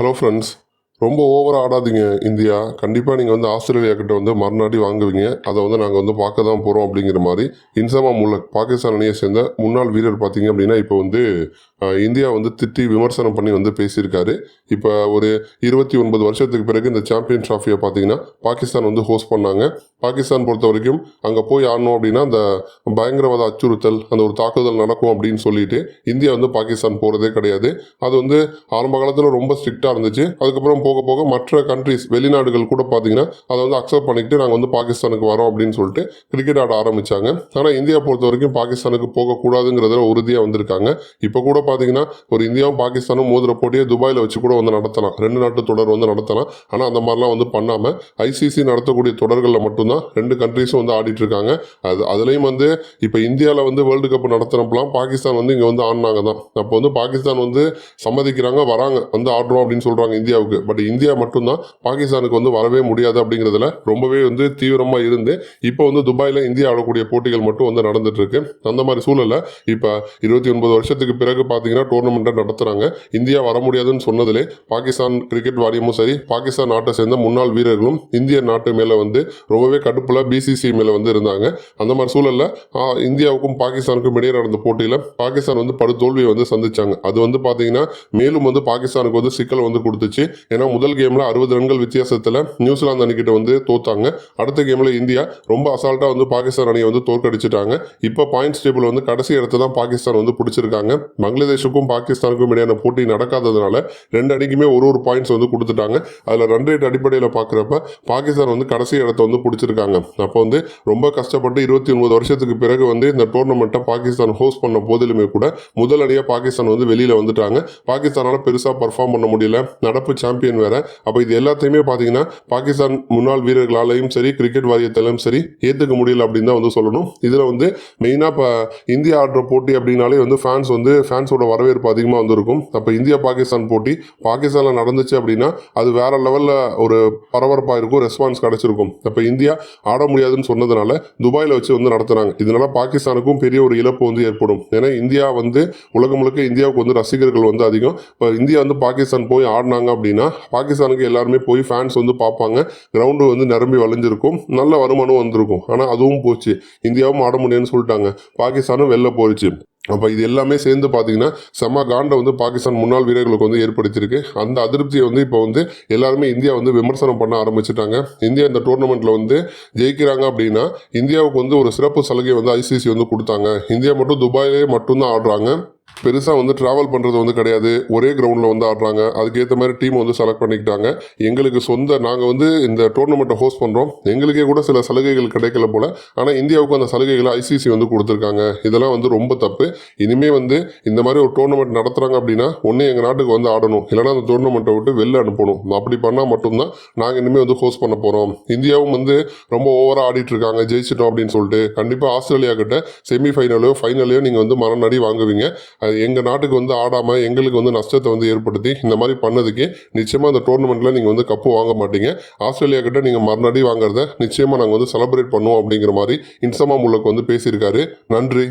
Hello friends ரொம்ப ஓவராக ஆடாதீங்க India. கண்டிப்பாக நீங்கள் வந்து ஆஸ்திரேலியா கிட்ட வந்து மறுநாடி வாங்குவீங்க. அதை வந்து நாங்கள் வந்து பார்க்க தான் போகிறோம் அப்படிங்கிற மாதிரி. இன்சமா முல்லக் பாகிஸ்தான் அணியை சேர்ந்த முன்னாள் வீரர் பார்த்தீங்க அப்படின்னா இப்போ வந்து இந்தியா வந்து திட்டி விமர்சனம் பண்ணி வந்து பேசியிருக்காரு. இப்போ ஒரு இருபத்தி ஒன்பது வருஷத்துக்கு பிறகு இந்த சாம்பியன் ட்ராஃபியை பார்த்தீங்கன்னா பாகிஸ்தான் வந்து ஹோஸ்ட் பண்ணாங்க. பாகிஸ்தான் பொறுத்த வரைக்கும் அங்கே போய் ஆடணும் அப்படின்னா அந்த பயங்கரவாத அச்சுறுத்தல் அந்த ஒரு தாக்குதல் நடக்கும் அப்படின்னு சொல்லிட்டு இந்தியா வந்து பாகிஸ்தான் போகிறதே கிடையாது. அது வந்து ஆரம்ப காலத்தில் ரொம்ப ஸ்ட்ரிக்டாக இருந்துச்சு. அதுக்கப்புறம் போக போக மற்ற கண்ட்ரிஸ் வெளிநாடுகள் கூட பார்த்தீங்கன்னா அதை வந்து அக்செப்ட் பண்ணிக்கிட்டு நாங்கள் வந்து பாகிஸ்தானுக்கு வரோம் அப்படின்னு சொல்லிட்டு கிரிக்கெட் ஆட ஆரம்பிச்சாங்க. ஆனால் இந்தியா பொறுத்த வரைக்கும் பாகிஸ்தானுக்கு போகக்கூடாதுங்கிறதுல உறுதியாக வந்திருக்காங்க. இப்போ கூட பார்த்தீங்கன்னா ஒரு இந்தியாவும் பாகிஸ்தானும் மோதிர போட்டியை துபாயில் வச்சு கூட வந்து நடத்தலாம். ரெண்டு நாட்டு தொடர் வந்து நடத்தலாம். ஆனால் அந்த மாதிரிலாம் வந்து பண்ணாமல் ஐசிசி நடத்தக்கூடிய தொடர்களில் மட்டும்தான் ரெண்டு கண்ட்ரிஸும் வந்து ஆடிட்டு இருக்காங்க. அது அதுலேயும் வந்து இப்போ இந்தியாவில் வந்து வேர்ல்டு கப் நடத்துகிறப்பெல்லாம் பாகிஸ்தான் வந்து இங்கே வந்து ஆடினாங்க தான் அப்போ வந்து பாகிஸ்தான் வந்து சம்மதிக்கிறாங்க வராங்க வந்து ஆடுறோம் அப்படின்னு சொல்கிறாங்க இந்தியாவுக்கு. பட் இந்தியா மட்டும்தான் பாகிஸ்தானுக்கு வந்து வரவே முடியாது அப்படிங்கிறதுல ரொம்பவே வந்து தீவிரமாக இருந்து இப்போ வந்து துபாயில் இந்தியா ஆடக்கூடிய போட்டிகள் மட்டும் வந்து நடந்துட்டு இருக்கு அந்த மாதிரி சூழலில் இப்போ இருபத்தி ஒன்பது வருஷத்துக்கு பிறகு பார்த்தீங்கன்னா டோர்னமெண்ட்டை நடத்துகிறாங்க இந்தியா வர முடியாதுன்னு சொன்னதிலே பாகிஸ்தான் கிரிக்கெட் வாரியமும் சரி பாகிஸ்தான் நாட்டை சேர்ந்த முன்னாள் வீரர்களும் இந்திய நாட்டு மேலே வந்து ரொம்பவே கடுப்பில் பிசிசி மேலே வந்து இருந்தாங்க. அந்த மாதிரி சூழலில் இந்தியாவுக்கும் பாகிஸ்தானுக்கும் இடையே நடந்த போட்டியில் பாகிஸ்தான் வந்து படுதோல்வியை வந்து சந்திச்சாங்க. அது வந்து பார்த்தீங்கன்னா மேலும் வந்து பாகிஸ்தானுக்கு வந்து சிக்கல் வந்து கொடுத்துச்சு. ஏன்னா முதல் கேமில் அறுபது ரன்கள் வித்தியாசத்தில் நியூசிலாந்து அணிக்கிட்ட வந்து தோத்தாங்க. அடுத்த கேமில் இந்தியா ரொம்ப அசால்ட்டாக வந்து பாகிஸ்தான் அணியை வந்து தோற்கடிச்சிட்டாங்க. இப்போ பாயிண்ட்ஸ் டேபிள் வந்து கடைசி இடத்த தான் பாகிஸ்தான் வந்து பிடிச்சிருக்காங்க. பங்களாதேஷுக்கும் பாகிஸ்தானுக்கும் இடையான போட்டி நடக்காததுனால ரெண்டு அணிக்குமே ஒரு ஒரு பாயிண்ட்ஸ் வந்து கொடுத்துட்டாங்க. அதில் ரன் ரேட் அடிப்படையில் பார்க்குறப்ப பாகிஸ்தான் வந்து கடைசி இடத்த வந்து பிடிச்சிருக்காங்க. அப்போ வந்து ரொம்ப கஷ்டப்பட்டு இருபத்தி ஒன்பது வருஷத்துக்கு பிறகு வந்து இந்த டோர்னமெண்ட்டை பாகிஸ்தான் ஹோஸ்ட் பண்ண போதிலுமே கூட முதல் அணியாக பாகிஸ்தான் வந்து வெளியில் வந்துட்டாங்க. பாகிஸ்தானால் பெருசாக பர்ஃபார்ம் பண்ண முடியல. நடப்பு சாம்பியன் வேற. அப்போ இது எல்லாத்தையுமே பார்த்தீங்கன்னா பாகிஸ்தான் முன்னாள் வீரர்களாலையும் சரி கிரிக்கெட் வாரியத்தாலும் சரி ஏற்றுக்க முடியல அப்படின்னு தான் வந்து சொல்லணும். இதில் வந்து மெயினாக இப்போ இந்தியா ஆடுற போட்டி அப்படின்னாலே வந்து ஃபேன்ஸ் வந்து ஃபேன்ஸோட வரவேற்பு அதிகமாக வந்திருக்கும். அப்போ இந்தியா பாகிஸ்தான் போட்டி பாகிஸ்தானில் நடந்துச்சு அப்படின்னா அது வேற லெவலில் ஒரு பரபரப்பாக இருக்கும் ரெஸ்பான்ஸ் கிடச்சிருக்கும். அப்போ இந்தியா ஆட முடியாதுன்னு சொன்னதுனால துபாயில் வச்சு வந்து நடத்துகிறாங்க இதனால பாகிஸ்தானுக்கும் பெரிய ஒரு இழப்பு வந்து ஏற்படும். ஏன்னா இந்தியா வந்து உலகம் முழுக்க இந்தியாவுக்கு வந்து ரசிகர்கள் வந்து அதிகம். இப்போ இந்தியா வந்து பாகிஸ்தான் போய் ஆடினாங்க அப்படின்னா பாகிஸ்தானுக்கு எல்லாருமே போய் ஃபேன்ஸ் வந்து பார்ப்பாங்க. கிரவுண்டு வந்து நிரம்பி வளைஞ்சிருக்கும். நல்ல வருமானம் வந்திருக்கும். ஆனால் அதுவும் போச்சு. இந்தியாவும் ஆட முடியும்னு சொல்லிட்டாங்க. பாகிஸ்தானும் வெளில போயிடுச்சு. அப்போ இது எல்லாமே சேர்ந்து பார்த்தீங்கன்னா செம்ம காண்டை வந்து பாகிஸ்தான் முன்னாள் வீரர்களுக்கு வந்து ஏற்படுத்தியிருக்கு. அந்த அதிருப்தியை வந்து இப்போ வந்து எல்லாருமே இந்தியா வந்து விமர்சனம் பண்ண ஆரம்பிச்சிட்டாங்க. இந்தியா இந்த டோர்னமெண்ட்டில் வந்து ஜெயிக்கிறாங்க அப்படின்னா இந்தியாவுக்கு வந்து ஒரு சிறப்பு சலுகை வந்து ஐசிசி வந்து கொடுத்தாங்க. இந்தியா மட்டும் துபாயிலே மட்டும்தான் ஆடுறாங்க. பெருசாக வந்து ட்ராவல் பண்ணுறது வந்து கிடையாது. ஒரே கிரவுண்டில் வந்து ஆடுறாங்க. அதுக்கேற்ற மாதிரி டீம் வந்து செலக்ட் பண்ணிக்கிட்டாங்க. எங்களுக்கு சொந்த நாங்கள் வந்து இந்த டோர்னமெண்ட்டை ஹோஸ்ட் பண்ணுறோம் எங்களுக்கே கூட சில சலுகைகள் கிடைக்கல போல். ஆனால் இந்தியாவுக்கு அந்த சலுகைகளை ஐசிசி வந்து கொடுத்துருக்காங்க. இதெல்லாம் வந்து ரொம்ப தப்பு. இனிமேல் வந்து இந்த மாதிரி ஒரு டோர்னமெண்ட் நடத்துகிறாங்க அப்படின்னா ஒன்று எங்கள் நாட்டுக்கு வந்து ஆடணும். இல்லைனா அந்த டோர்னமெண்ட்டை விட்டு வெளில அனுப்பணும். அப்படி பண்ணால் மட்டும்தான் நாங்கள் இனிமேல் வந்து ஹோஸ்ட் பண்ண போகிறோம் இந்தியாவும் வந்து ரொம்ப ஓவராக ஆடிட்டு இருக்காங்க. ஜெயிச்சிட்டோம் அப்படின்னு சொல்லிட்டு. கண்டிப்பாக ஆஸ்திரேலியா கிட்ட செமி ஃபைனலையோ ஃபைனலையோ நீங்கள் வந்து மரணடி வாங்குவீங்க. அது எங்கள் நாட்டுக்கு வந்து ஆடாமல் எங்களுக்கு வந்து நஷ்டத்தை வந்து ஏற்படுத்தி இந்த மாதிரி பண்ணதுக்கு நிச்சயமாக அந்த டோர்னமெண்ட்டில் நீங்கள் வந்து கப்பு வாங்க மாட்டீங்க. ஆஸ்திரேலியா கிட்ட நீங்கள் மறுநாடி வாங்குறத நிச்சயமாக நாங்கள் வந்து செலிப்ரேட் பண்ணுவோம் அப்படிங்கிற மாதிரி இன்சமா முல்லக்கு வந்து பேசியிருக்காரு. நன்றி.